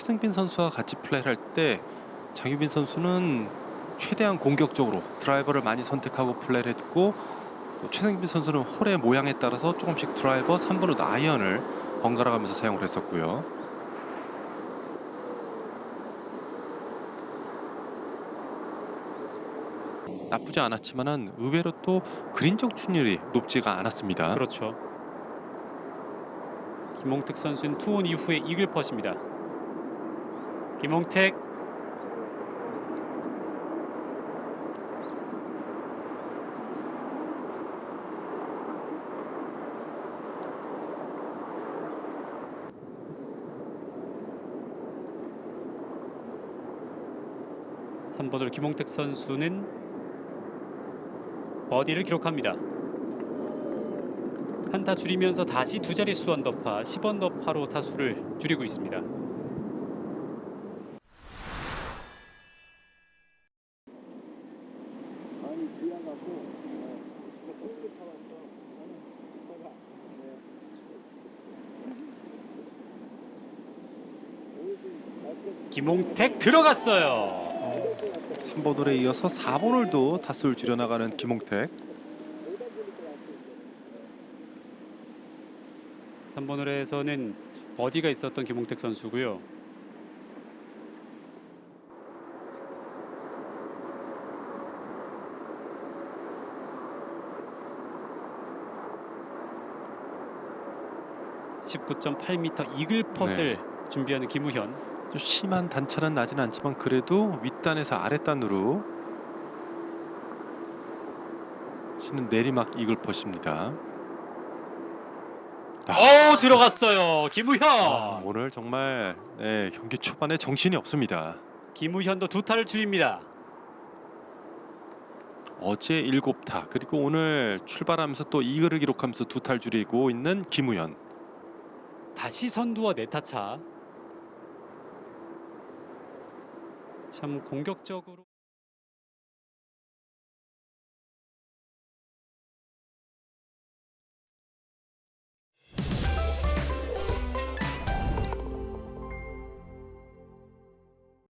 최승빈 선수와 같이 플레이를 할때 장유빈 선수는 최대한 공격적으로 드라이버를 많이 선택하고 플레이를 했고 또 최승빈 선수는 홀의 모양에 따라서 조금씩 드라이버 3번 우 아이언을 번갈아 가면서 사용을 했었고요. 나쁘지 않았지만은 의외로 또 그린 적중률이 높지가 않았습니다. 그렇죠. 김홍택 선수는 투혼 이후에 이글 퍼십니다. 김홍택 삼번으로 김홍택 선수는 버디를 기록합니다. 한타 줄이면서 다시 두 자릿수 언더파 10 언더파로 타수를 줄이고 있습니다. 김홍택 들어갔어요. 3번 홀에 이어서 4번 홀도 타수를 줄여나가는 김홍택. 3번 홀에서는 버디가 있었던 김홍택 선수고요. (19.8m) 이글 펫을 준비하는 김우현 좀 심한 단차는 나진 않지만 그래도 윗단에서 아랫단으로 치는 내리막 이글 퍼십니다. 오 들어갔어요 김우현 아, 오늘 정말 네, 경기 초반에 정신이 없습니다. 김우현도 두 타를 줄입니다 어제 7타 그리고 오늘 출발하면서 또 이글을 기록하면서 두 탈 줄이고 있는 김우현. 다시 선두와 네타 차. 참 공격적으로